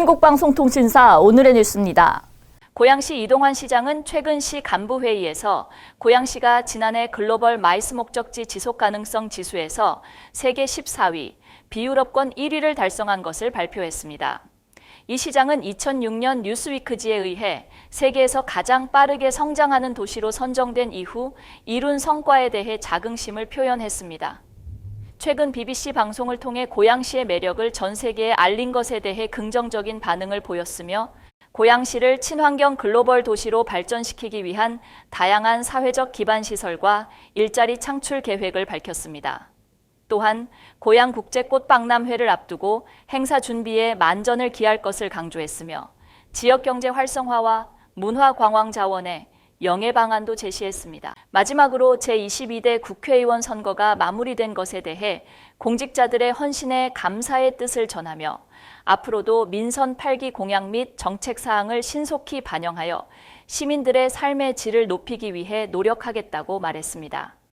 한국방송통신사 오늘의 뉴스입니다. 고양시 이동환 시장은 최근 시 간부회의에서 고양시가 지난해 글로벌 마이스 목적지 지속 가능성 지수에서 세계 14위, 비유럽권 1위를 달성한 것을 발표했습니다. 이 시장은 2006년 뉴스위크지에 의해 세계에서 가장 빠르게 성장하는 도시로 선정된 이후 이룬 성과에 대해 자긍심을 표현했습니다. 최근 BBC 방송을 통해 고양시의 매력을 전 세계에 알린 것에 대해 긍정적인 반응을 보였으며 고양시를 친환경 글로벌 도시로 발전시키기 위한 다양한 사회적 기반 시설과 일자리 창출 계획을 밝혔습니다. 또한 고양 국제 꽃 박람회를 앞두고 행사 준비에 만전을 기할 것을 강조했으며 지역 경제 활성화와 문화 관광 자원에 영해 방안도 제시했습니다. 마지막으로 제22대 국회의원 선거가 마무리된 것에 대해 공직자들의 헌신에 감사의 뜻을 전하며 앞으로도 민선 8기 공약 및 정책 사항을 신속히 반영하여 시민들의 삶의 질을 높이기 위해 노력하겠다고 말했습니다.